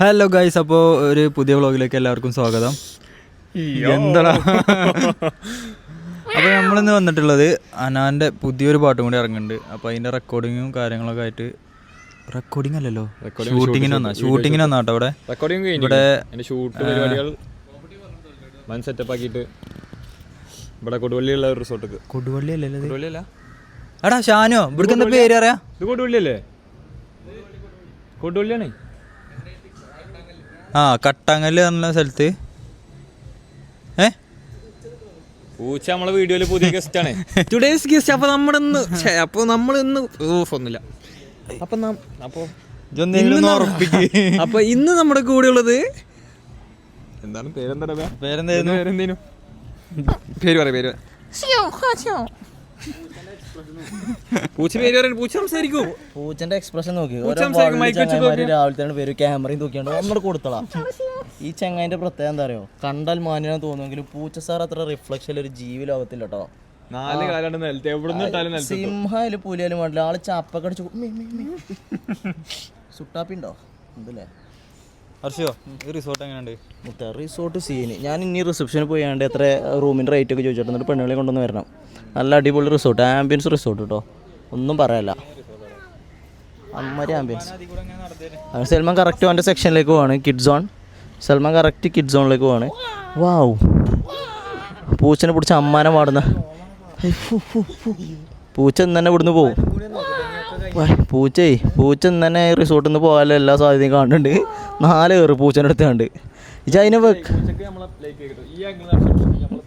Hello guys അപ്പോൾ ഒരു പുതിയ വ്ളോഗിലേക്ക് എല്ലാവർക്കും സ്വാഗതം. എന്താടാ? അപ്പോൾ നമ്മളിന്ന് വന്നിട്ടുള്ളത് അനാന്റെ പുതിയൊരു പാട്ടും കൂടി ഇറങ്ങുന്നുണ്ട്. അപ്പോൾ അതിന്റെ റെക്കോർഡിങ്ങും കാര്യങ്ങളൊക്കെ ആയിട്ട് റെക്കോർഡിംഗ് അല്ലല്ലോ? ഷൂട്ടിങ്ങിന് വന്നാ? ഷൂട്ടിങ്ങിന് വന്നാ കേട്ടോ അവിടെ? റെക്കോർഡിംഗ് ഇവിടെ, എന്റെ ഷൂട്ട് പരിപാടികൾ വൻ സെറ്റപ്പ് ആക്കിയിട്ട് ഇവിടെ കൊടുവള്ളിയുള്ള ഒരു റിസോർട്ടിക്ക് കൊടുവള്ളി അല്ലല്ലോ എടാ ഷാനോ ഇവിടേക്ക് എന്താ പേര് അറിയാം ഇത് കൊടുവള്ളിയല്ലേ? കൊടുവള്ളിയാണേ. ആ കട്ടാങ്ങൽ പറഞ്ഞ സ്ഥലത്ത്. ഏ? പൂച്ച നമ്മളെ വീഡിയോയിൽ പുതിയ ഗസ്റ്റ് ആണ്. ടുഡേസ് ഗസ്റ്റ് അപ്പൊ നമ്മുടെ ഇന്ന് ഛെ, അപ്പൊ നമ്മൾ ഇന്ന് ഓഫ് ഒന്നുമില്ല. അപ്പൊ നം- ഉറപ്പിക്ക്. അപ്പൊ ഇന്ന് നമ്മുടെ കൂടെ ഉള്ളത് എന്താണ് പേരെന്താ പേരെന്തായിരുന്നു? പേരെന്തേനു? പേര് പറയാ പേര് പറ. പൂച്ച പേര് പറയാൻ പൂച്ച സംസാരിക്കൂ. പൂച്ചന്റെ എക്സ്പ്രഷൻ നോക്കി. രാവിലെ തന്നെ പേര് ക്യാമറയും കൊടുത്തളാ. ഈ ചങ്ങായിന്റെ പ്രത്യേകം എന്താ അറിയോ? കണ്ടാൽ മാന്യനെ തോന്നുമെങ്കിലും പൂച്ച സാർ അത്ര റിഫ്ലക്ഷൻ ഒരു ജീവി ലോകത്തില്ല കേട്ടോ നാല് കാലാണ് നിലത്ത്. എവിടെ സിംഹായാലും പുലിയാലും വേണ്ടില്ല ആൾ ചപ്പക്കടിച്ച് സുട്ടാപ്പിണ്ടോ? എന്തല്ലേ ഹർഷോ ഈ റിസോർട്ട് എങ്ങനെയുണ്ട്? റിസോർട്ട് സീന് ഞാൻ ഇനി റിസപ്ഷനിൽ പോയാണ്ട് എത്ര റൂമിന്റെ റേറ്റ് ഒക്കെ ചോദിച്ചിട്ട് പെണ്ണുകളെ കൊണ്ടുവന്ന് വരണം. നല്ല അടിപൊളി റിസോർട്ട് ആംബിയൻസ് റിസോർട്ട് കേട്ടോ ഒന്നും പറയല്ല. അമ്മരി ആംബിയൻസ് സൽമാൻ കറക്റ്റ് അവന്റെ സെക്ഷനിലേക്ക് പോവാണ്. Kid zone Salman correct kid സോണിലേക്ക് പോവാണ്. വാവ് പൂച്ചനെ പിടിച്ച് അമ്മാനെ പാടുന്ന. പൂച്ച ഇന്ന് തന്നെ ഇവിടുന്ന് പോവും. പൂച്ചേ പൂച്ച ഇന്ന് തന്നെ റിസോർട്ടിൽ നിന്ന് പോകാനുള്ള എല്ലാ സാധ്യതയും കാണുന്നുണ്ട്. നാല് കയറി പൂച്ചന്റെ അടുത്ത് കണ്ട്. ഇജ് അതിനെ വെക്ക്.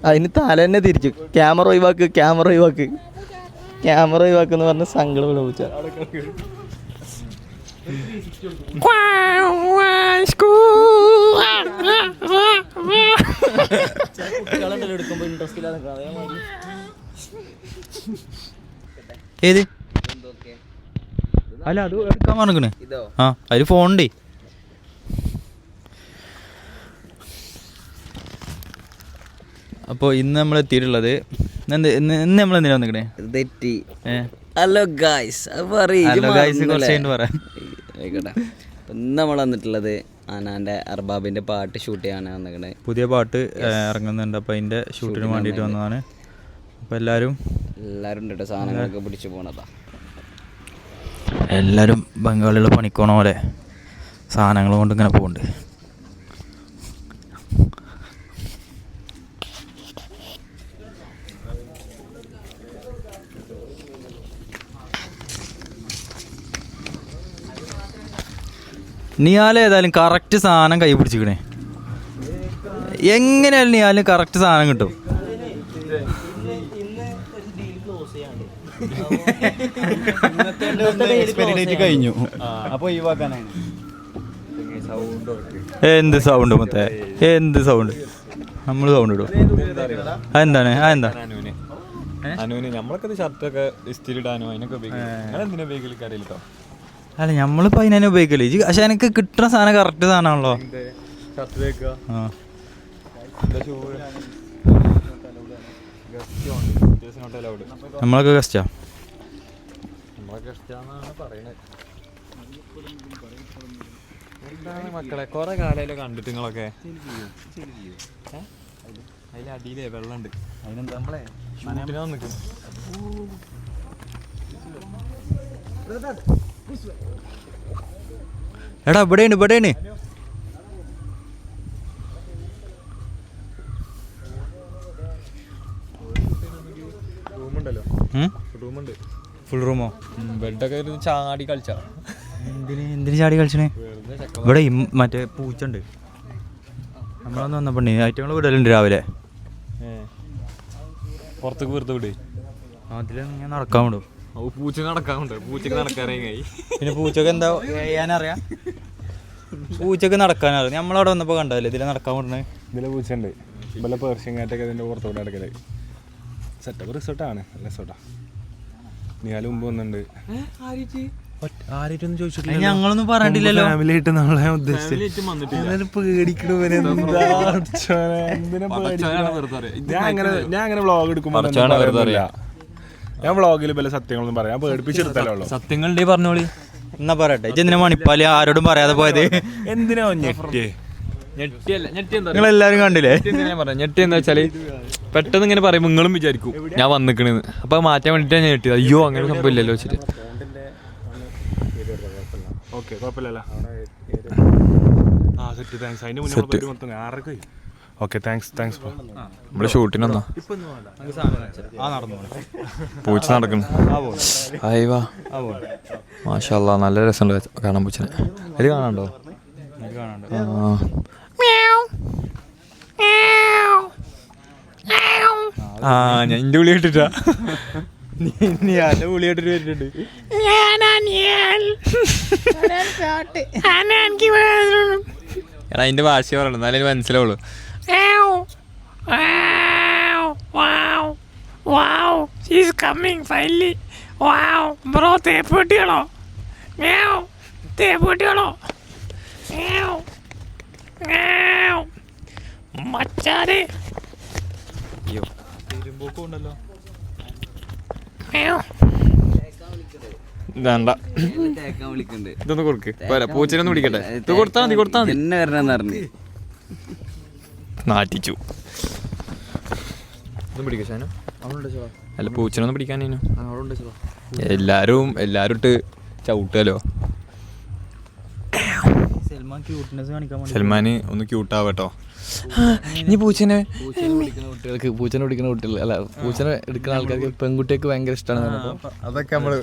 അതിന് തല തന്നെ തിരിച്ചു. ക്യാമറ ഒഴിവാക്ക് ക്യാമറ ഒഴിവാക്ക്. ക്യാമറ ഒഴിവാക്ക് എന്ന് പറഞ്ഞ് സങ്കടം പൂച്ച. ഏത്? അല്ല അത് എടുക്കാൻ പറഞ്ഞേ ആ അതിൽ ഫോണുണ്ടേ അപ്പോൾ ഇന്ന് നമ്മൾ എത്തിയിട്ടുള്ളത് ഇന്ന് നമ്മൾ എന്തിനാ വന്നിക്കണേ? തെറ്റി. ഹലോ ഗായ്സ് ഹലോ ഗായ്സ് കുറച്ച് പറയാം. ഇന്ന് നമ്മൾ വന്നിട്ടുള്ളത് അനാന്റെ അർബാബിന്റെ പാട്ട് ഷൂട്ട് ചെയ്യാനാണ് വന്നിക്കണേ. പുതിയ പാട്ട് ഇറങ്ങുന്നുണ്ട്. അപ്പോൾ അതിന്റെ ഷൂട്ടിന് വേണ്ടിട്ട് വന്നതാണ്. അപ്പോൾ എല്ലാരും എല്ലാരും ഉണ്ട് സാധനങ്ങളൊക്കെ പിടിച്ചു പോണതാ? എല്ലാവരും ബംഗാളികൾ പണിക്കോണ പോലെ സാധനങ്ങൾ കൊണ്ട് ഇങ്ങനെ പോകുന്നുണ്ട് നിയാൽ ഏതായാലും കറക്റ്റ് സാധനം കൈ പിടിച്ചിക്കണേ. എങ്ങനെയാലും നിയാലും കറക്റ്റ് സാധനം കിട്ടും. കഴിഞ്ഞു. അപ്പൊ ഒഴിവാക്കാനാണ്. എന്ത് സൗണ്ട് മൊത്തേ? എന്ത് സൗണ്ട് നമ്മൾ സൗണ്ട് ഇടും അതെന്താണ്? അതെന്താ? അനുവിന് നമ്മളൊക്കെ ഷർട്ടൊക്കെ ഇസ്തിരി ഇടാനോ അതിനൊക്കെ ഉപയോഗിക്കും. എന്തിനാ ഉപയോഗിക്കൽ അറിയില്ല കേട്ടോ അല്ല നമ്മളിപ്പോൾ അതിനെ ഉപയോഗിക്കല്ലേ ഇജ്ജ് പക്ഷെ എനിക്ക് കിട്ടുന്ന സാധനം കറക്റ്റ് സാധനമാണല്ലോ. ഗസ്റ്റ് നമ്മളൊക്കെ എന്താണ് മക്കളെ? കുറെ കാലയിലെ കണ്ടിട്ട് നിങ്ങളൊക്കെ. അതിലടിയിലേ വെള്ളമുണ്ട് അതിനെന്താ നമ്മളെ? നിൽക്കും എടാ ഇവിടെയാണ് ഇവിടെയാണ് ഫുൾ റൂമോ ബെഡൊക്കെ ചാടി കളിച്ചാ. എന്തിന് എന്തിന് ചാടി കളിച്ചണേ? ഇവിടെ മറ്റേ പൂച്ചുണ്ട്. നമ്മളൊന്ന് വന്നപ്പോ ഐറ്റങ്ങൾ വിടലുണ്ട് രാവിലെ. പുറത്തേക്ക് വെറുതെ വിടേ. അതിൽ ഞാൻ നടക്കാൻ വിടും. പൂച്ച നടക്കാറുണ്ട് പൂച്ചക്ക് നടക്കാനായി പിന്നെ പൂച്ചക്ക് എന്താ ചെയ്യാനറിയാം? പൂച്ചക്ക് നടക്കാനറിയാം. നമ്മളവിടെ വന്നപ്പോൾ കണ്ടല്ലേ ഇതിലെ നടക്കാൻ വിടണേ ഇതിലെ പൂച്ചയുണ്ട്. ഇവിടെ പേർഷ്യൻ കാറ്റൊക്കെ ഇതിന്റെ പുറത്തോടെ നടക്കലായി സെറ്റപ്പ് റിസോർട്ടാണ് റിസോർട്ടാ നീയാലും മുമ്പ് വന്നിട്ടുണ്ട്. ആരായിട്ടൊന്നും ചോദിച്ചിട്ടില്ല ഞങ്ങളൊന്നും പറഞ്ഞിട്ടില്ലല്ലോ. ഫാമിലി ആയിട്ട് നമ്മളെ ഉദ്ദേശിച്ചത് വന്നിട്ടില്ല. പേടിക്കണവനെ ഞാൻ അങ്ങനെ ഞാൻ അങ്ങനെ വ്ളോഗ് എടുക്കുമ്പോൾ പടച്ചോനെ വെറുതെ അറിയാം. ഞാൻ വ്ളോഗിൽ പല സത്യങ്ങളൊന്നും പറയാം. ഞാൻ പേടിപ്പിച്ചെടുത്തല്ലോ ഉള്ളൂ. സത്യങ്ങളുടെ പറഞ്ഞോളി? എന്നാ പറയട്ടെ. ഇജ്ജ് മണിപ്പാലി ആരോടും പറയാതെ പോയത്? എന്തിനാ ഞെട്ടിയേ? നെറ്റിയല്ല ഞെട്ടി എന്താ നിങ്ങൾ എല്ലാരും കണ്ടില്ലേ? ഞെട്ടി എന്താ വെച്ചാൽ പെട്ടെന്ന് ഇങ്ങനെ പറയും നിങ്ങളും വിചാരിക്കും ഞാൻ വന്നിക്കണെന്ന്. അപ്പൊ മാറ്റാൻ വേണ്ടിട്ടാണ് ഞാൻ ഞെട്ടിയത്. അയ്യോ അങ്ങനെ സംഭവമില്ലല്ലോ വെച്ചിട്ട്. ഓക്കെ കുഴപ്പമില്ലല്ലോ. ആ സെറ്റ്. താങ്ക്സ് അതിന്റെ മുന്നേ ആറൊക്കെ ഓക്കെ താങ്ക്സ് താങ്ക്സ് ബ്രോ നമ്മുടെ ഷൂട്ടിനൊന്നാ ആ നടന്നു പൂച്ച നടക്കുന്നു. അയ്യവാ. മാഷല്ല നല്ല രസമുണ്ട് കാണാൻ പൂച്ചനെ. അത് കാണാണ്ടോ ആ. ആ ഞാൻ എന്റെ വിളി കേട്ടിട്ടാ ഞാൻ വിളി കേട്ടിട്ട് വരുന്നുണ്ട്? എടാ അതിന്റെ ഭാഷ പറയണം. എന്നാലേ എനിക്ക് മനസ്സിലാവുള്ളൂ wow, wow, she's coming finally. Wow, bro, തേപ്പൂട്ടികളോ മ്യാവ് തേപ്പൂട്ടികളോ Meow! മ്യാവ് മച്ചാനെ. മ്യാവ് വേണ്ട. ഇതൊന്ന് കൊടുക്ക്. പോരാ പൂച്ചനെ ഒന്ന് പിടിക്കട്ടെ. ഇത് കൊടുത്താ മതി കൊടുത്താ മതി. എന്നെ വരണമെന്ന് പറഞ്ഞു. ശാനു അല്ല പൂച്ചനൊന്നും പിടിക്കാനേനു. എല്ലാരും എല്ലാരും ഇട്ട് വേണ്ടി. സൽമാന് ഒന്ന് ക്യൂട്ടാവട്ടോ നീ പൂച്ചനെ പൂച്ചനെ. പിടിക്കുന്ന കുട്ടികൾക്ക് പൂച്ചനെ പിടിക്കുന്ന കുട്ടികൾ അല്ല പൂച്ചനെ എടുക്കുന്ന ആൾക്കാർക്ക് പെൺകുട്ടികൾക്ക് ഭയങ്കര ഇഷ്ടമാണ് അതൊക്കെ നമ്മൾ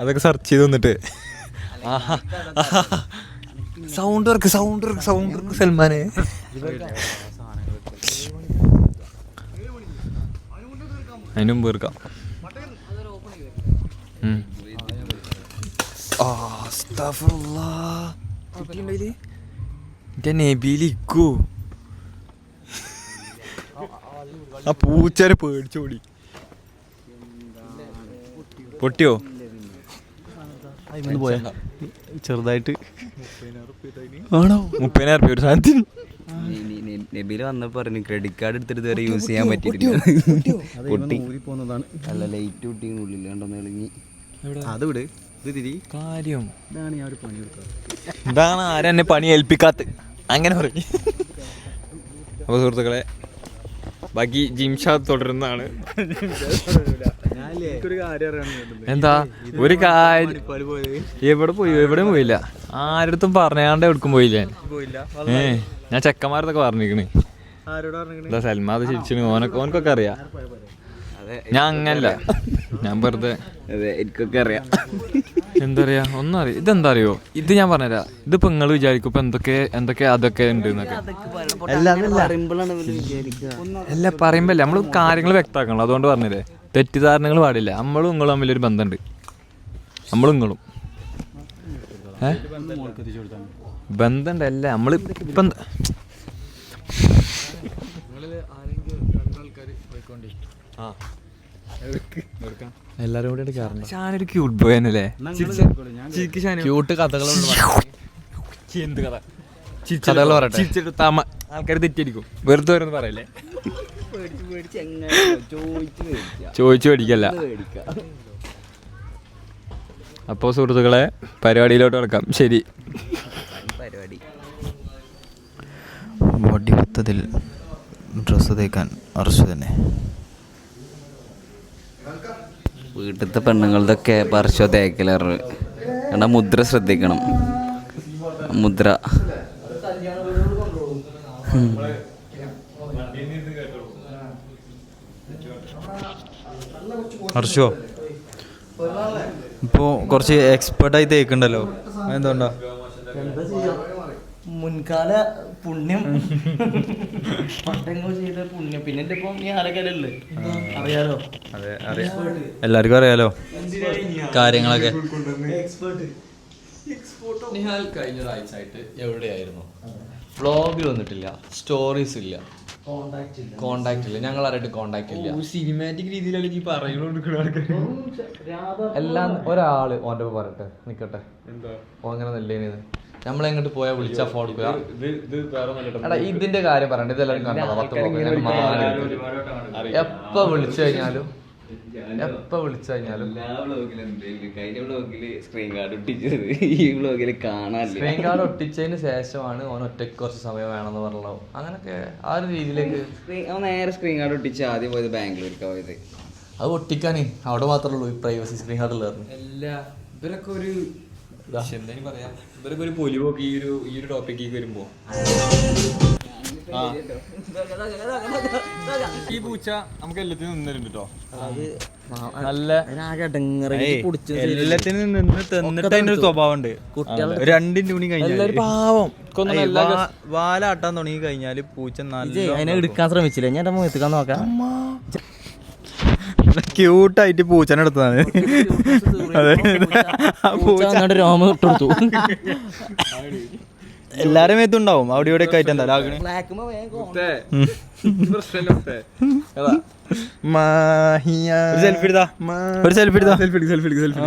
അതൊക്കെ സെർച്ച് ചെയ്ത് വന്നിട്ട്. Sound work sound work sound work സൽമാനെ. അതിന് മുമ്പ് തീർക്കാം. ആ? എന്റെ നബിയിലിക്കൂ പൂച്ചനെ പേടിച്ചോടി. പൊട്ടിയോ? പോയാ. ചെറുതായിട്ട്. ആണോ? മുപ്പതിനായിരം രൂപ ഒരു സാധനത്തിന്. നബീൽ വന്നപ്പോ പറഞ്ഞു ക്രെഡിറ്റ് കാർഡ് എടുത്തിട്ട് ഇതുവരെ യൂസ് ചെയ്യാൻ പറ്റിയിട്ടില്ല. പൊട്ടി അല്ല ലൈറ്റ് പൊട്ടി ഉള്ളിൽ കണ്ടൊന്ന് ഇളങ്ങി അത് വിട്. ഇത് തിരി. കാര്യം. ഇതാണ് ഞാൻ ഒരു പണി കൊടുക്കുക ഇതാണ് പണി ഏൽപ്പിക്കാത്ത അങ്ങനെ പറഞ്ഞു അപ്പോൾ സുഹൃത്തുക്കളെ ബാക്കി ജിംഷാദ് തുടരുന്നതാണ്. എന്താ? ഒരു കാര്യം എവിടെ പോയി? എവിടെയും പോയില്ല. ആരടുത്തും പറഞ്ഞാണ്ട് എവിടേക്കും പോയില്ല ഏ ഞാൻ ചെക്കന്മാരതൊക്കെ പറഞ്ഞിരിക്കണ്. എന്താ സൽമാത് ചിരിച്ചിന് ഓനൊക്കെ ഓനക്കൊക്കെ അറിയാം. ഞാൻ അങ്ങനല്ല. ഞാൻ വെറുതെ എനിക്കൊക്കെ അറിയാം. എന്താ പറയാ ഒന്നും അറിയ ഇതെന്താ അറിയോ ഇത് ഞാൻ പറഞ്ഞുതരാം. ഇതിപ്പോ നിങ്ങൾ വിചാരിക്കും ഇപ്പൊ എന്തൊക്കെ എന്തൊക്കെ അതൊക്കെ ഉണ്ട് എന്നൊക്കെ. അല്ല പറയുമ്പോ നമ്മൾ കാര്യങ്ങൾ വ്യക്താക്കണം അതുകൊണ്ട് പറഞ്ഞില്ലേ? തെറ്റിദ്ധാരണകൾ പാടില്ല. നമ്മളും നിങ്ങളും തമ്മിലൊരു ബന്ധമുണ്ട്. നമ്മളും നിങ്ങളും അല്ല. നമ്മൾ ഇപ്പം. എല്ലാരും കൂടി എടുക്കാറുണ്ട് ഷാനൊരു ക്യൂട്ട് ബോയ് ക്യൂട്ട് കഥകളുണ്ട് എന്ത് കഥ? കഥകൾ പറയട്ടെ. ആൾക്കാർ തെറ്റിയിരിക്കും. വെറുതെ ഓരോന്ന് പറയല്ലേ? ചോദിച്ചു മേടിക്കല്ല. അപ്പോൾ സുഹൃത്തുക്കളെ പരിപാടിയിലോട്ട് കിടക്കാം. ശരി. പരിപാടി. ബോഡി മൊത്തത്തിൽ ഡ്രസ്സ് തേക്കാൻ അർഷു തന്നെ. വീട്ടിലത്തെ പെണ്ണുങ്ങളുടെയൊക്കെ പറിച്ചോ തേക്കലറ് കാരണം മുദ്ര ശ്രദ്ധിക്കണം. മുദ്ര. ഹർഷോ ഇപ്പോൾ കുറച്ച് എക്സ്പെർട്ടായി തേക്കുണ്ടല്ലോ എന്തുകൊണ്ടാ എന്താ ചെയ്യാ? മുൻകാല പുണ്യം. പണ്ടെങ്കോ ചെയ്ത പുണ്യം. പിന്നെ എന്റെ ഇപ്പം ഈ ആരൊക്കെയല്ലേ അറിയാലോ? അതെ അറിയാം. എല്ലാവർക്കും അറിയാലോ? കാര്യങ്ങളൊക്കെ. നിഹാൽ കഴിഞ്ഞ ഒരാഴ്ച ആയിട്ട് എവിടെയായിരുന്നു വ്ളോഗിൽ വന്നിട്ടില്ല. സ്റ്റോറീസ് ഇല്ല. കോണ്ടാക്ട് ഇല്ല. ഞങ്ങൾ ആരായിട്ട് കോണ്ടാക്ട് ഇല്ല. സിനിമാറ്റിക് രീതിയിലല്ലേ ഈ പറയുന്നത് എല്ലാം ഒരാൾ ഓന്റെ പറയട്ടെ. നിക്കട്ടെ. ഓ അങ്ങനെ നല്ലേന്ന് നമ്മളെങ്ങോട്ട് പോയാൽ വിളിച്ചാ ഫോൺ എടുക്കുക. എടാ ഇതിന്റെ കാര്യം പറയണ്ട. ഇതെല്ലാവരും കണ്ടതാ പത്ത് എപ്പോ വിളിച്ചു കഴിഞ്ഞാലും എപ്പോ വിളിച്ചു കഴിഞ്ഞാലും എല്ലാ വ്ളോഗിലും എന്തെങ്കിലും കഴിഞ്ഞ വ്ളോഗിൽ സ്ക്രീൻ കാർഡ് ഒട്ടിച്ചത്. ഈ വ്ളോഗിൽ കാണാനില്ല. സ്ക്രീൻ കാർഡ് ഒട്ടിച്ചതിന് ശേഷമാണ് ഓൻ ഒറ്റയ്ക്ക് കുറച്ച് സമയം വേണമെന്ന് പറഞ്ഞോ അങ്ങനൊക്കെ ആ ഒരു രീതിയിലേക്ക് അവൻ നേരെ സ്ക്രീൻ കാർഡ് ഒട്ടിച്ച് ആദ്യം പോയത് ബാംഗ്ലൂർക്ക് പോയത്. അത് ഒട്ടിക്കാനേ അവിടെ മാത്രമേ ഉള്ളൂ ഈ പ്രൈവസി സ്ക്രീൻ കാർഡ് ഉള്ളത്. എല്ലാ ഇവരൊക്കെ ഒരു എന്താ പറയാ. ഇവരൊക്കെ ഒരു പൊലിവൊക്കെ ഈ ഒരു ഈ ഒരു ടോപ്പിക്ക് വരുമ്പോ. ഈ പൂച്ച നമുക്ക് എല്ലാത്തിനും നിന്നിട്ടുണ്ട് കേട്ടോ നല്ല എല്ലാത്തിനും നിന്ന് തന്നിട്ട് അതിന്റെ ഒരു സ്വഭാവം ഉണ്ട് രണ്ടിന്റെ ഉണി കഴിഞ്ഞാൽ പാവം. വാലാട്ടാൻ തുടങ്ങി കഴിഞ്ഞാൽ പൂച്ച നല്ല അതിനെ എടുക്കാൻ ശ്രമിച്ചില്ല? ഞാൻ മുഖത്തേക്കാൻ നോക്കാം. ക്യൂട്ടായിട്ട് പൂച്ചനെ എടുത്തതാണ്. അതെ. പൂച്ച രോമം ഇട്ടെടുത്തു എല്ലാരും മേത്തുണ്ടാവും അവിടെ ഇവിടെ ഒക്കെ ആയിട്ട് എന്താ? ബ്ലാക്കുമ്പോ വേഗം ഒരു സെൽഫി എടുത്താ. ഒരു സെൽഫി എടുത്താ.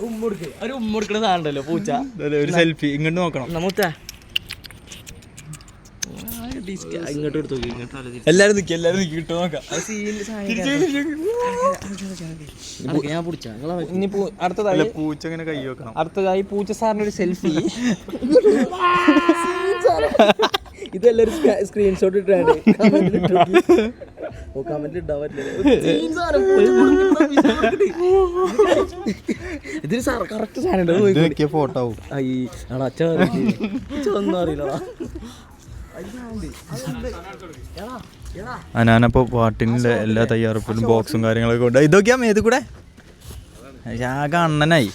ഉമ്മ പൂച്ച. ഒരു സെൽഫി ഇങ്ങോട്ട് നോക്കണം. നമ്മത്ത ഇങ്ങോട്ട് എടുത്തു. എല്ലാരും നിക്കി എല്ലാരും നിക്കി ഇട്ട് നോക്കാം. ഞാൻ പിടിച്ച. ഇനി അടുത്തതായി പൂച്ച ഇങ്ങനെ കൈ വെക്കണം. അടുത്തതായി പൂച്ച സാറിന് ഒരു സെൽഫി. ഇതെല്ലാരും സ്ക്രീൻഷോട്ട് ഇട്ടാണ് ഓ കമന്റ് ഇതിന് സാർ കറക്റ്റ് സാധനം ഫോട്ടോ ആവും. അയ്യാ അച്ഛൻ ഒന്നും അറിയില്ലടാ. ഞാനപ്പോ പാട്ടിന്റെ എല്ലാ തയ്യാറെടുപ്പിലും ബോക്സും കാര്യങ്ങളൊക്കെ ഉണ്ട് ഇതൊക്കെയാ മേത് കൂടെ? ആകെ അണ്ണനായി.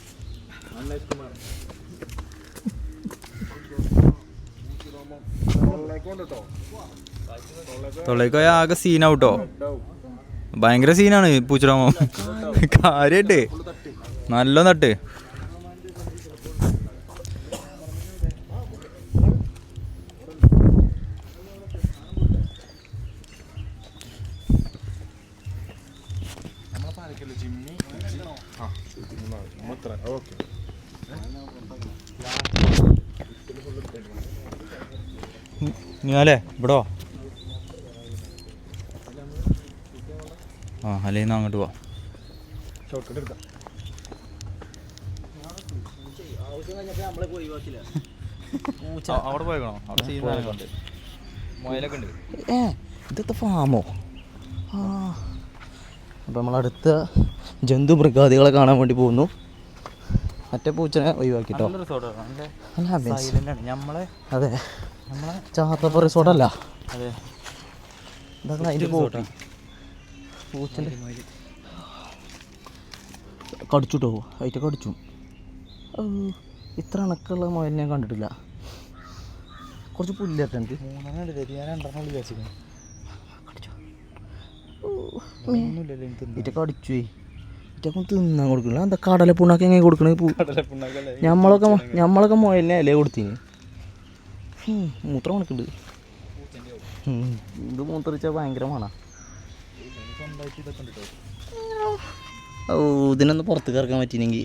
തൊള്ളേക്കോയ ആകെ സീനാവട്ടോ ഭയങ്കര സീനാണ് പൂച്ചറാമോ കാര്യായിട്ട്. നല്ല നട്ട് ഇവിടെ വാ. ആ അല്ലെങ്കിൽ അങ്ങോട്ട് പോവാം. അവിടെ പോയേക്കണോ? അവിടെ മുയലൊക്കെ ഉണ്ട്. ഏ ഇതൊക്കെ ഫാമോ? ആ. അപ്പം നമ്മളടുത്ത ജന്തു മൃഗാദികളെ കാണാൻ വേണ്ടി പോകുന്നു. മറ്റേ പൂച്ചനെ ഒഴിവാക്കിട്ടോ നല്ല റിസോർട്ടാണ് നല്ല നല്ല സൈലന്റ് ആണ്. നമ്മളെ അതെ. നമ്മളെ ചാത്തപ്പ റിസോർട്ടല്ല അതെ. ഇതൊക്കെ അതിന്റെ പൂച്ചന്റെ കടിച്ചുട്ടോ. അതിന്റെ കടിച്ചു. ഇത്ര അണക്കുള്ള മുയൽ ഞാൻ കണ്ടിട്ടില്ല. കുറച്ച് പുല്ലൊക്കെ ഉണ്ട്. മൂന്നെണ്ണം ഉണ്ട് ഞാൻ രണ്ടെണ്ണം വിചാരിച്ചിരുന്നു ഇറ്റ കടിച്ചു. ഇറ്റൊക്കെ തിന്നാൻ. കൊടുക്കില്ല എന്താ കടല പുണ്ണാക്ക് എങ്ങനെ കൊടുക്കണേ? ഞമ്മളൊക്കെ ഞമ്മളൊക്കെ മുയലിനെ അല്ലേ കൊടുത്തിന്? മൂത്രം കണക്കുണ്ട് ഉം, ഇത് മൂത്രിച്ച മണാ ഓ ഇതിനൊന്ന് പുറത്തേക്ക് ഇറക്കാൻ പറ്റിയില്ലെങ്കിൽ.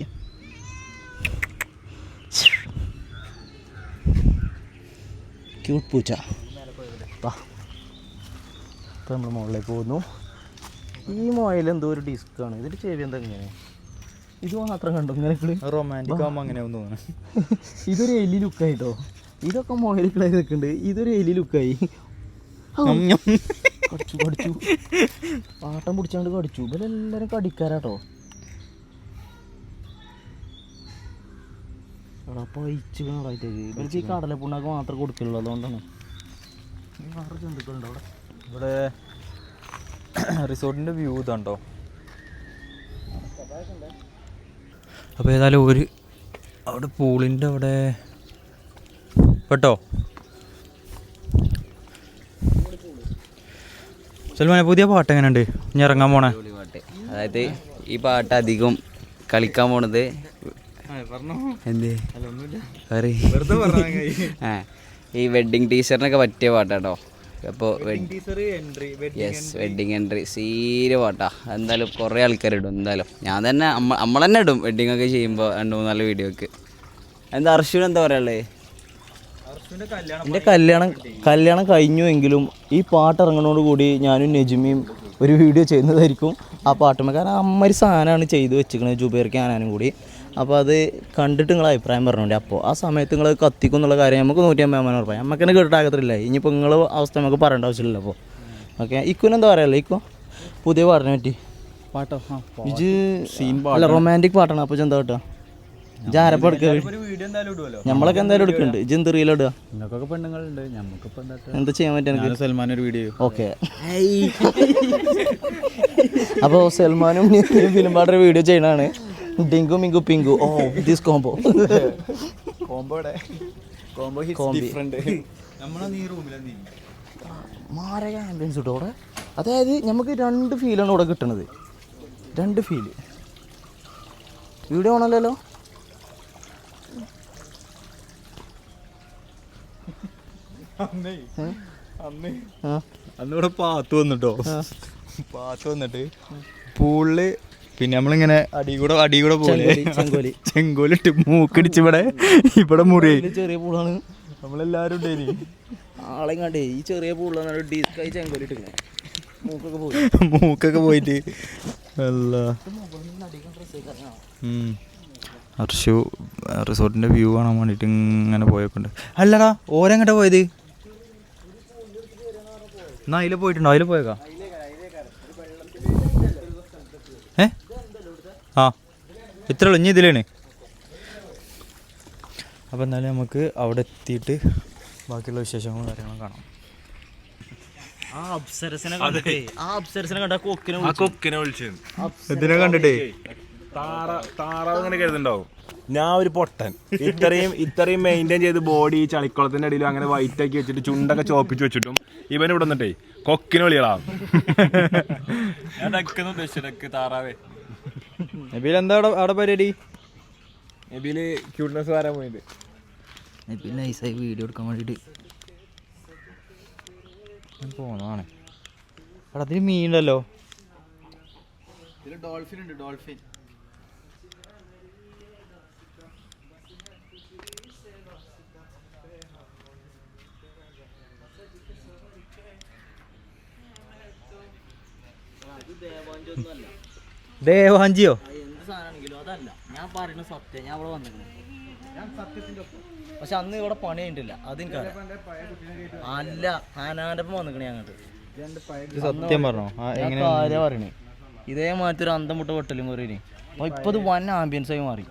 ക്യൂട്ട് പൂച്ച. ഇപ്പം നമ്മൾ മുകളിലേക്ക് പോകുന്നു. ഈ മോയിൽ എന്തോ ഒരു ഡിസ്ക്കാണ് ഇതിന്റെ ചെവി എന്താ ഇങ്ങനെ? ഇത് മാത്രം കണ്ടു ഇങ്ങനെ? റൊമാന്റിക് ആകുമ്പോൾ അങ്ങനെയാവും തോന്നുന്നു. ഇതൊരു എലി ലുക്കായിട്ടോ ഇതൊക്കെ മുയലുകളായി നിൽക്കുന്നുണ്ട് ഇതൊരു എലി ലുക്കായി. കടിച്ചു കടിച്ചു. പാട്ടം പിടിച്ചാണ്ട് കടിച്ചു. ഇവരെല്ലാരും കടിക്കാരാട്ടോ. എടാ പയിച്ചു കാണായിട്ടേക്ക് ഇവർക്ക് ഈ കടല മാത്രം കൊടുക്കുള്ളൂ. അതുകൊണ്ടാണ്. വേറെ ജന്തുക്കളുണ്ടോ അവിടെ? ഇവിടെ റിസോർട്ടിന്റെ വ്യൂ ഇതാണ്ടോ? അപ്പോൾ ഏതായാലും ഒരു അവിടെ പൂളിന്റെ അവിടെ പെട്ടോ സൽമാനെ പുതിയ പാട്ട് എങ്ങനെയുണ്ട്? ഇനി ഇറങ്ങാൻ പോണേ. അതായത് ഈ പാട്ട് അധികം കളിക്കാൻ പോണത് എന്തേ? ഈ വെഡിങ് ടീച്ചറിനൊക്കെ പറ്റിയ പാട്ടാട്ടോ. അപ്പോൾ യെസ് വെഡിങ് എൻട്രി സീരിയ പാട്ടാ. എന്തായാലും കുറേ ആൾക്കാർ ഇടും എന്തായാലും. ഞാൻ തന്നെ നമ്മൾ തന്നെ ഇടും വെഡിങ് ഒക്കെ ചെയ്യുമ്പോൾ രണ്ട് മൂന്നാൽ വീഡിയോക്ക് എന്താ അർഷുവിന് എന്താ പറയാനുള്ളത് എന്റെ കല്യാണം കല്യാണം കഴിഞ്ഞുവെങ്കിലും ഈ പാട്ട് ഇറങ്ങുന്നതോട് കൂടി ഞാനും നജിമിയും ഒരു വീഡിയോ ചെയ്യുന്നതായിരിക്കും ആ പാട്ടുമ്മ. കാരണം അമ്മരി സാധനമാണ് ചെയ്തു വെച്ചിരിക്കുന്നത് ജുബേർക്ക് ഞാനും കൂടി. അപ്പോൾ അത് കണ്ടിട്ട് നിങ്ങൾ അഭിപ്രായം പറഞ്ഞോണ്ടി. അപ്പോൾ ആ സമയത്ത് നിങ്ങൾ കത്തിക്കും എന്നുള്ള കാര്യം നമുക്ക് നൂറ്റി അമ്പത് ശതമാനം ഉറപ്പായി നമുക്ക് തന്നെ കേട്ടിട്ടാകത്തില്ല. ഇനിയിപ്പോൾ നിങ്ങൾ അവസ്ഥ നമുക്ക് പറയേണ്ട ആവശ്യമില്ല അപ്പോൾ ഓക്കെ. ഇക്കുനെന്താ പറയാല്ലോ ഇക്കോ പുതിയ പാട്ടിനെ പറ്റി. പാട്ടോ? സീൻ അല്ല റൊമാന്റിക് പാട്ടാണ്. അപ്പോൾ എന്താ കേട്ടോ എടുക്കുക വീഡിയോ എന്തായാലും ഇടുമല്ലോ നമ്മളൊക്കെ എന്തായാലും എടുക്കുന്നുണ്ട്. ഇജ് എന്ത് നിങ്ങൾക്കൊക്കെ പെണ്ണുങ്ങളുണ്ട്. ചെയ്യാൻ പറ്റുക സൽമാൻ ഒരു വീഡിയോ ഓക്കെ. അപ്പോൾ സൽമാനും ഫിലിം പാട്ടൊരു വീഡിയോ ചെയ്യണതാണ്. Dinku Minku pink. Oh this combo കോംബോടെ കോംബോ മാരക ആംബിയൻസ് കിട്ടും അവിടെ? അതായത് നമുക്ക് രണ്ട് ഫീലാണ് ഇവിടെ കിട്ടണത്. രണ്ട് ഫീൽ വീഡിയോ ആണല്ലോ അന്നേ. അന്ന്. അന്ന് ഇവിടെ പാത്ത് വന്നിട്ടോ? പാത്ത് വന്നിട്ട് പൂളിൽ പിന്നെ നമ്മളിങ്ങനെ അടി കൂടെ അടി കൂടെ പോലെ ചെങ്കോലി, ചെങ്കോലി. ചെങ്കോലിട്ട് മൂക്കടിച്ച് ഇവിടെ ഇവിടെ മുറി. ചെറിയ പൂളാണ്. നമ്മളെല്ലാരും ഉണ്ടേനി ആളെ കണ്ടേ ഈ ചെറിയ പൂളാണ് ഡിസ്കൈ ചെങ്കോലിട്ട് മൂക്കൊക്കെ പോയി. മൂക്കൊക്കെ പോയിട്ട്. അല്ല. ഹർഷു റിസോർട്ടിന്റെ വ്യൂ കാണാൻ വേണ്ടിട്ട് ഇങ്ങനെ പോയൊക്കെ അല്ലടാ ഓരെങ്ങട്ടാ പോയത്? എന്നാ അതിൽ പോയിട്ടുണ്ടോ? അതിൽ പോയേക്കാ? ഏ? ആ. ഇത്ര ഉള്ളു ഇനി ഇതിലാണ്. അപ്പോൾ എന്നാലും നമുക്ക് അവിടെ എത്തിയിട്ട് ബാക്കിയുള്ള വിശേഷങ്ങളും കാര്യങ്ങളും കാണാം. ആ അപ്സരസിനെ കണ്ടിട്ടേ. ആ അപ്സരസിനെ കണ്ട കൊക്കിനെ ആ കൊക്കിനെ വിളിച്ചു. ഇതിനെ കണ്ടിട്ടേ? താറ താറാവ് ഇങ്ങനെ കരുതുണ്ടാവും ഞാൻ ഒരു പൊട്ടൻ. ഇത്രയും ഇത്രയും മെയിന്റെയിൻ ചെയ്ത് ബോഡി ചളിക്കുളത്തിന്റെ അടിയിലും അങ്ങനെ വൈറ്റ് ആക്കി വെച്ചിട്ട് ചുണ്ടൊക്കെ ചോപ്പിച്ച് വെച്ചിട്ടും ഇവൻ ഇവിടെ നിന്നിട്ടേ കൊക്കിന് വിളികളാ. ഞാൻ ഡക്കെന്ന് ഉദ്ദേശിച്ചു ഡക്ക് താറാവേ. നബീൽ എന്താ അവിടെ അവിടെ പരിപാടി? ഇതിൽ ക്യൂട്ട്നെസ് വരാൻ പോയിട്ട് നബീൽ നൈസായി വീഡിയോ എടുക്കാൻ വേണ്ടിയിട്ട് പോന്നതാണ്. അവിടെ അതിൽ മീനുണ്ടല്ലോ ഡോൾഫിൻ ഉണ്ട് ഡോൾഫിൻ ദേവാഞ്ചിയോ എന്ത് സാധനമാണെങ്കിലും അതല്ല. ഞാൻ പറയുന്ന സത്യം. ഞാൻ വന്നിരുന്നു പക്ഷെ അന്ന് ഇവിടെ പണി കഴിഞ്ഞിട്ടില്ല. അതെനിക്കറിയാം അല്ല ആനാന്റെ ഒപ്പം വന്നിക്കണേ അങ്ങോട്ട്. സത്യം പറഞ്ഞോ? കാര്യം പറയണേ. ഇതേ ഒരു അന്തം മുട്ട വെട്ടലും കയറി അപ്പൊ ഇപ്പൊ ഇത് വൻ ആംബിയൻസ് ആയി മാറി.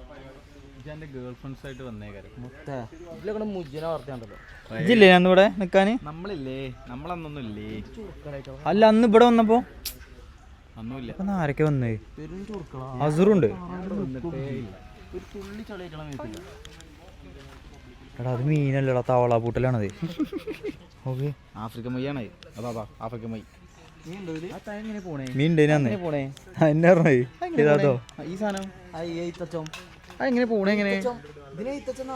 ഇജില്ലേ അന്ന് ഇവിടെ നിക്കാന് നമ്മളില്ലേ? നമ്മളന്നൊന്നും ഇല്ലേ അല്ല അന്ന് ഇവിടെ വന്നപ്പോ? ആരൊക്കെ വന്നേ? അസുറുണ്ട്. എടാ അത് മീനല്ലടാ തവള പൂട്ടലാണത്. ഓക്കെ. ആഫ്രിക്കൻ മൈയാണ് അതാ ആഫ്രിക്കൻ മൈ മീൻ അന്ന്. പോണേ? എന്നെ പറഞ്ഞത്. ഇതാതോ ഈ സാധനം. എങ്ങനെ പോണേ എങ്ങനെ? ഇതിനെ എയ്ത്തച്ചനോ?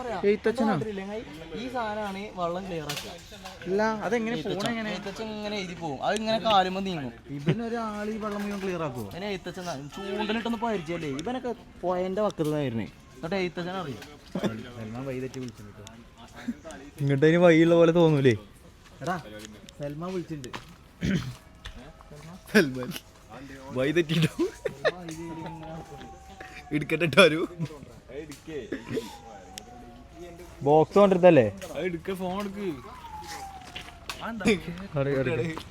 ഈ സാധനമാണ് വള്ളം ക്ലിയർ ആക്കുക. അതെങ്ങനെ പോണേ എങ്ങനെ? എയ്ത്തച്ചൻ ഇങ്ങനെ എഴുതി പോകും അത് ഇങ്ങനെ കാലുമ്പോ നീങ്ങും. ഇവനൊരാൾ ഈ വെള്ളം മുഴുവൻ ക്ലിയർ ആക്കുവോ? അതിനെ എയ്ത്തച്ചൻ ചൂണ്ടലിട്ടൊന്ന് പരിചയല്ലേ? ഇവനൊക്കെ പോയന്റെ വക്കത്തുനിന്നായിരുന്നേ എന്നിട്ട് എയ്ത്തച്ചൻ അറിയാം? ഇങ്ങോട്ട് അതിന് വഴിയുള്ള പോലെ തോന്നൂലേ? എടാ സൽമാൻ വിളിച്ചിട്ടുണ്ട്. വഴി തെറ്റിട്ടോ ഇടുക്കട്ടോ ബോക്സ് കൊണ്ടിരുത്തല്ലേ ഫോൺ എടുക്ക്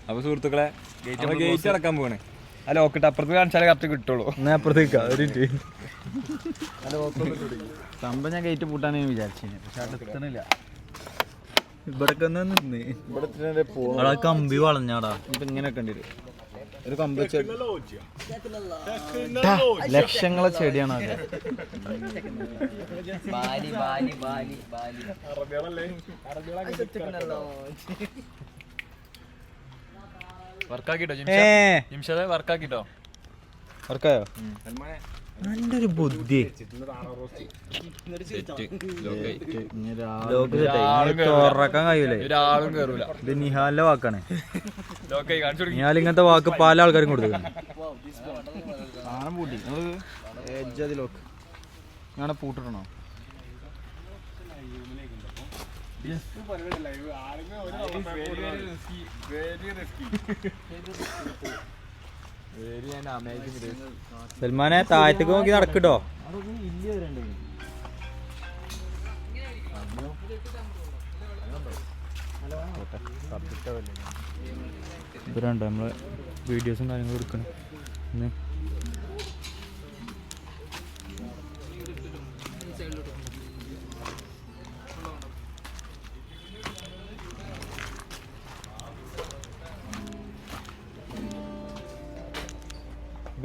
അപ്പൊ സുഹൃത്തുക്കളെ ഗേറ്റ് അടക്കാൻ പോകണേ അല്ല ലോക്കറ്റ് അപ്പുറത്ത് കാണിച്ചാലേ കറക്റ്റ് കിട്ടുള്ളൂ. എന്നാ അപ്പുറത്ത് ഒരു സംഭവം ഞാൻ ഗേറ്റ് പൂട്ടാൻ വിചാരിച്ചു പക്ഷെ അടുത്തണില്ല ഇവിടെ കമ്പി വളഞ്ഞാടാ. ഇപ്പൊ ഇങ്ങനെ ഉണ്ട് ഒരു കമ്പ് ലക്ഷങ്ങളെ ചെടിയാണ് അത്. ബാലി ബാലി ബാലി ബാലി. വർക്കാക്കിട്ടോ വർക്കാക്കിട്ടോ വർക്കായോ ഒരു ബുദ്ധി. തുറക്കാൻ കഴിയൂലേ. ഒരാളും കേറൂല. ഇത് നിഹാലിന്റെ വാക്കാണ്. ലോക്കായി കാണിച്ചു കൊടുക്കി. നിഹാൽ ഇങ്ങനത്തെ വാക്ക് പല ആൾക്കാരും കൊടുത്തു സാധനം പൂട്ടി. എജ്ജതി ലോക്ക് ഞാൻ പൂട്ടിടണോ? സൽമാനെ താഴത്തേക്ക് നോക്കി നടക്കട്ടോ. ഇവരുണ്ടോ നമ്മൾ വീഡിയോസും കാര്യങ്ങളും എടുക്കണം? ഇന്ന്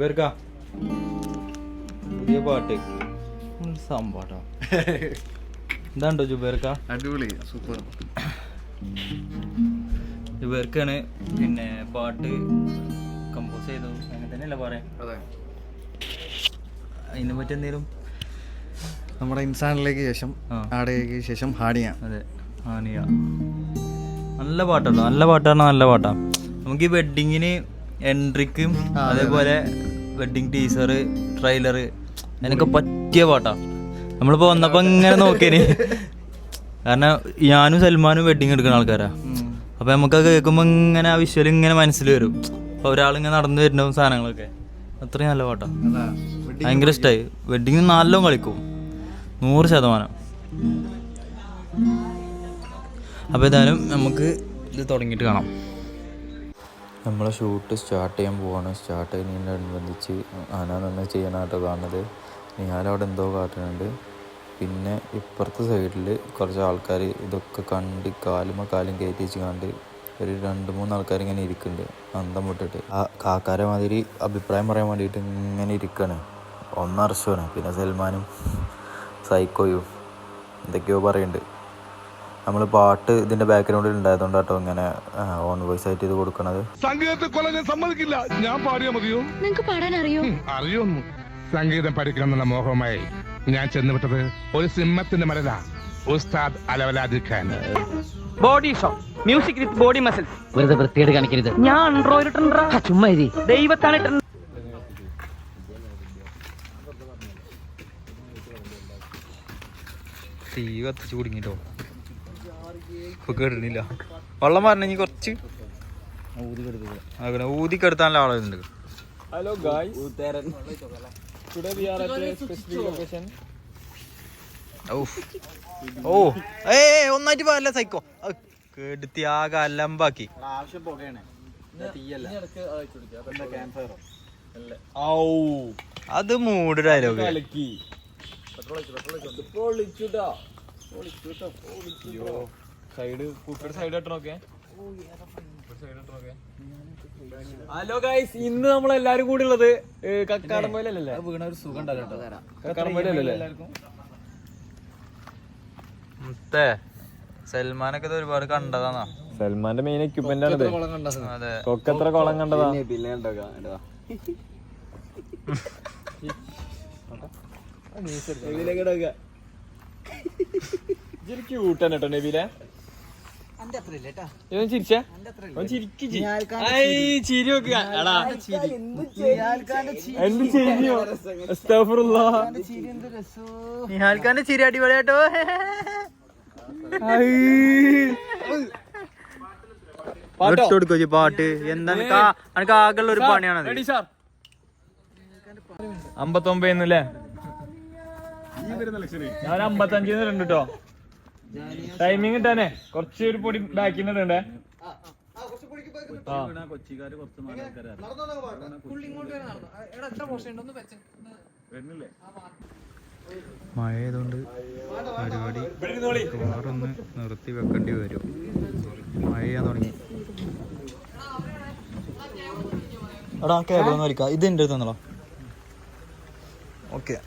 ഇവർക്കാ പുതിയ പാട്ട്. സംഭവട്ടോ എന്താണ്ടോ ജുബേർക്ക അടിപൊളി സൂപ്പർ. ജുബേർക്കാണ് പിന്നെ പാട്ട് കമ്പോസ് ചെയ്തു. അങ്ങനെ തന്നെയല്ല പറയാം അതെ. അതിനെ പറ്റി എന്തെങ്കിലും നമ്മുടെ ഇൻസാനിലേക്ക് ശേഷം. ആടേക്ക് ശേഷം ഹാനിയ അതെ ഹാനിയ നല്ല പാട്ടാട്ടോ. നല്ല പാട്ടാണ് നല്ല പാട്ടാ. നമുക്ക് ഈ വെഡിങ്ങിന് എൻട്രിക്കും അതേപോലെ വെഡിങ് ടീസർ ട്രെയിലർ അതിനൊക്കെ പറ്റിയ പാട്ടാ. നമ്മളിപ്പോ വന്നപ്പോ ഇങ്ങനെ നോക്കിയന് കാരണം ഞാനും സൽമാനും വെഡിങ് എടുക്കുന്ന ആൾക്കാരാ. അപ്പൊ നമുക്ക് കേൾക്കുമ്പോ ഇങ്ങനെ ആ വിഷ്വൽ ഇങ്ങനെ മനസ്സിൽ വരും. അപ്പൊ ഒരാളിങ്ങനെ നടന്നു വരുന്ന സാധനങ്ങളൊക്കെ. അത്രയും നല്ല പാട്ടാ. ഭയങ്കര ഇഷ്ടമായി വെഡിങ് നല്ലോണം കളിക്കും. നൂറ് ശതമാനം. അപ്പോൾ ഏതായാലും നമുക്ക് ഇത് തുടങ്ങിയിട്ട് കാണാം. നമ്മളെ ഷൂട്ട് സ്റ്റാർട്ട് ചെയ്യാൻ പോവാണ്. സ്റ്റാർട്ട് ചെയ്യുന്നതിനോടനുബന്ധിച്ച് ആന നിന്ന് ചെയ്യാനാട്ടോ കാണുന്നത്. ഞാനവിടെ എന്തോ കാട്ടുന്നുണ്ട്. പിന്നെ ഇപ്പുറത്തെ സൈഡിൽ കുറച്ച് ആൾക്കാർ ഇതൊക്കെ കണ്ട് കാലുമ കാലും കയറ്റി വെച്ച് കണ്ട് ഒരു രണ്ട് മൂന്ന് ആൾക്കാർ ഇങ്ങനെ ഇരിക്കുന്നുണ്ട്. അന്തം വിട്ടിട്ട്. ആ കാക്കാരെ മാതിരി അഭിപ്രായം പറയാൻ വേണ്ടിയിട്ട് ഇങ്ങനെ ഇരിക്കുകയാണ് ഒന്ന് പിന്നെ സൽമാനും സൈക്കോയും എന്തൊക്കെയോ പറയുന്നുണ്ട്. നമ്മൾ പാട്ട് ഇതിന്റെ ബാക്ക്ഗ്രൗണ്ടിൽ ഉണ്ടായതുകൊണ്ട് കേട്ടോ ഇങ്ങനെ ഓൺ വോയിസ് ആയിട്ട് ഇത് കൊടുക്കണത്. സംഗീതത്തെ കൊല ഞാൻ സമ്മതിക്കില്ല. ഞാൻ പാടിയാ മതിയോ? നിങ്ങൾക്ക് പാടാൻ അറിയോ? അറിയോ സംഗീതം പഠിക്കണം എന്നുള്ള മോഹമായി ഞാൻ ചെന്നുവിട്ടത് ഒരു സിംഹത്തിന്റെ മരല Ustad അലവലാദി Khan body show music with body muscles വെറുതെ വൃത്തിയേട് കാണിക്കരുത്. ഞാൻ ആൻഡ്രോയിഡ് ചുമ്മാ ദൈവത്താണ് തീ കത്തിച്ചു കുടുങ്ങിട്ടോ. കേട്ടിട്ടില്ല. വെള്ളം പറഞ്ഞ കുറച്ച്. ഊതി കെടുത്താനുള്ള ആളുണ്ട് hello guys today we are at specific location ഓ ഏ ഒന്നായിട്ട് പോയല്ല സൈക്കോ കെടുത്തി ആകെ അലമ്പാക്കി. അത് മൂഡ് ഡയലോഗ് സൈഡ് കുപ്പിയുടെ സൈഡ് ഹലോ ഗൈസ് ഇന്ന് നമ്മൾ എല്ലാരും കൂടി ഉള്ളത് കക്കാടമ്പോയിലല്ലേ വീണ ഒരു സുഖം കക്കാടമ്പോയിലല്ലേ മുത്തേ സൽമാനൊക്കെ ഇത് ഒരുപാട് കണ്ടതാണോ സൽമാന്റെ മെയിൻ എക്യുപ്മെന്റ് ആണ് അതെ. കൊക്കെത്ര കുളം കണ്ടതാ? ക്യൂട്ട് ക്യൂട്ടാണ് കേട്ടോ നബീലെ ഐ, ചിരി. അടിപൊളിയാട്ടോ പാട്ട് കൊടുക്കോ പാട്ട്. എന്താ എനിക്ക് ആകെയുള്ള ഒരു പണിയാണത്. സാർ. അമ്പത്തൊമ്പതിന്നല്ലേ ഞാൻ അമ്പത്തഞ്ചിന്ന് രണ്ടു കേട്ടോ ടൈമിങ് ഇട്ടാനെ. കുറച്ച് ഒരു പൊടി. ബാക്കിൽ നിന്ന് ഇടണ്ടേ ആ. മഴ ആയതുകൊണ്ട് പരിപാടി വേറൊന്ന് നിർത്തി വെക്കേണ്ടി വരും. മഴ ചെയ്യാൻ തുടങ്ങി. എടാ കേബിൾ ഒന്ന് വലിക്കാം. ഇത് എന്റെ അടുത്ത് തന്നോ ഓക്കെ.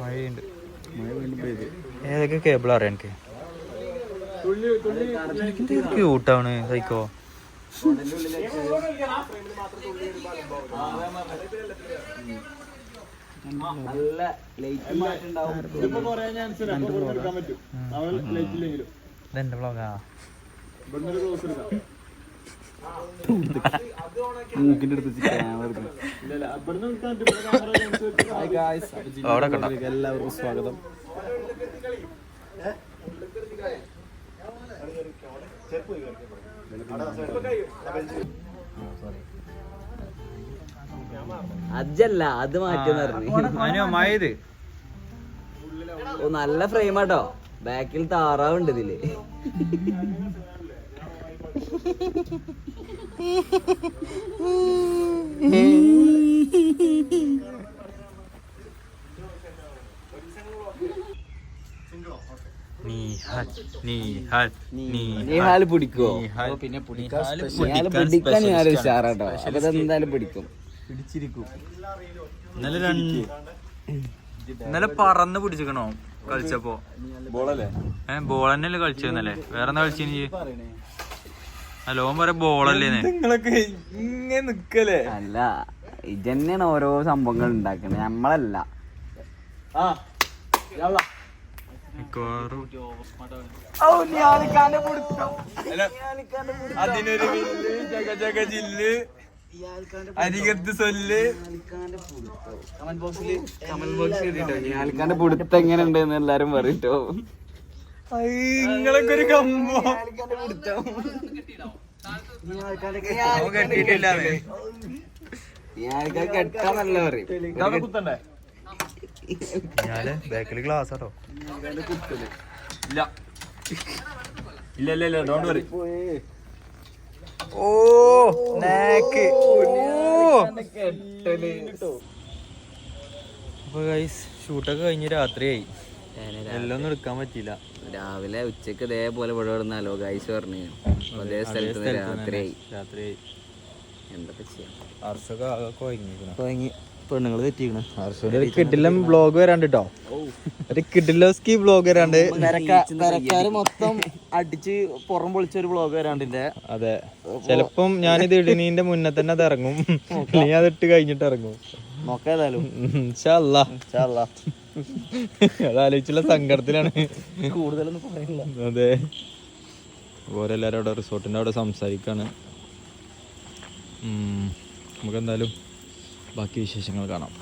മഴയുണ്ട്. ഏതൊക്കെ കേബിൾ അറിയാം എനിക്ക്? ക്യൂട്ടാണ് സൈക്കോ. ഇതെന്റെ വ്ളോഗാ കണ്ട. എല്ലാവർക്കും സ്വാഗതം. അജ്ജല്ല അത് മാറ്റിയെന്ന് പറഞ്ഞു. ഓ നല്ല ഫ്രെയിമാട്ടോ ബാക്കിൽ താറാവുണ്ട് ഇതിൽ. Hey. നീഹാൽ പിടിക്കോ പിന്നെ പിടിക്കാൻ ഞാൻ ഉഷാറാട്ടോ. അപ്പൊ എന്തായാലും പിടിക്കും. പിടിച്ചിരിക്കും. ഇന്നലെ രണ്ട് ഇന്നലെ പറന്ന് പിടിച്ചിക്കണോ? കളിച്ചപ്പോ. ബോളല്ലേ? ഏ ബോൾ തന്നെയല്ലേ കളിച്ചല്ലേ വേറെ എന്താ കളിച്ചു ഹലോ പറയാ ബോളല്ലേ നിങ്ങളൊക്കെ ഇങ്ങനെ നിക്കല്ലേ അല്ല. ഇതന്നെയാണ് ഓരോ സംഭവങ്ങൾ ഉണ്ടാക്കുന്നത് നമ്മളല്ല. അതിനൊരു ജഗ ജില്ല് പിടുത്തം. എങ്ങനെ ഉണ്ട് എന്ന് എല്ലാരും പറയട്ടോ. നിങ്ങളൊക്കെ ഒരു കമ്പോ. ഞാൽക്കാൻ കെട്ടാന്നല്ല പറയും കുത്തണ്ടേ? ഞാൻ ബാക്കിൽ ഗ്ലാസ് ആട്ടോ. ഇല്ല. ഇല്ല ഇല്ല ഇല്ല ഡോണ്ട് വറി ഓ നാക്ക് അപ്പൊ ഗൈസ് ഷൂട്ടൊക്കെ കഴിഞ്ഞ് രാത്രിയായി. എല്ലാം ഒന്നും എടുക്കാൻ പറ്റിയില്ല. രാവിലെ ഉച്ചയ്ക്ക് ഇതേപോലെ ഇവിടെ ഇടുന്നാലോ ഗൈസ് പറഞ്ഞു. അതേ സ്ഥലത്ത് രാത്രിയായി. രാത്രിയായി. എന്തൊക്കെ ചെയ്യാം? അർഷൊക്കെ ആകെ കൊയങ്ങിക്കണം പെണ്ണുങ്ങൾ തെറ്റിക്കണ് ഒരു കിഡിലം ബ്ലോഗ് വരാണ്ട് കേട്ടോ ഒരു കിഡിലോസ്കി ബ്ലോഗ് വരാണ്ട്. മൊത്തം അടിച്ച് പുറം പൊളിച്ച ഒരു ബ്ലോഗ് വരാണ്ടിന്റെ അതെ ചിലപ്പം ഞാനിത് ഇടിനീന്റെ മുന്നേ തന്നെ അത് ഇറങ്ങും. നീ അതിട്ട് കഴിഞ്ഞിട്ട് ഇറങ്ങും. അത് ആലോചിച്ചുള്ള. അതാലോചിച്ചുള്ള സങ്കടത്തിലാണ്. കൂടുതലൊന്നും പറയില്ല. അതെ. ഓരെല്ലാരും അവിടെ റിസോർട്ടിന്റെ അവിടെ സംസാരിക്കാണ്. ഉം. നമുക്ക് എന്തായാലും ബാക്കി വിശേഷങ്ങൾ കാണാം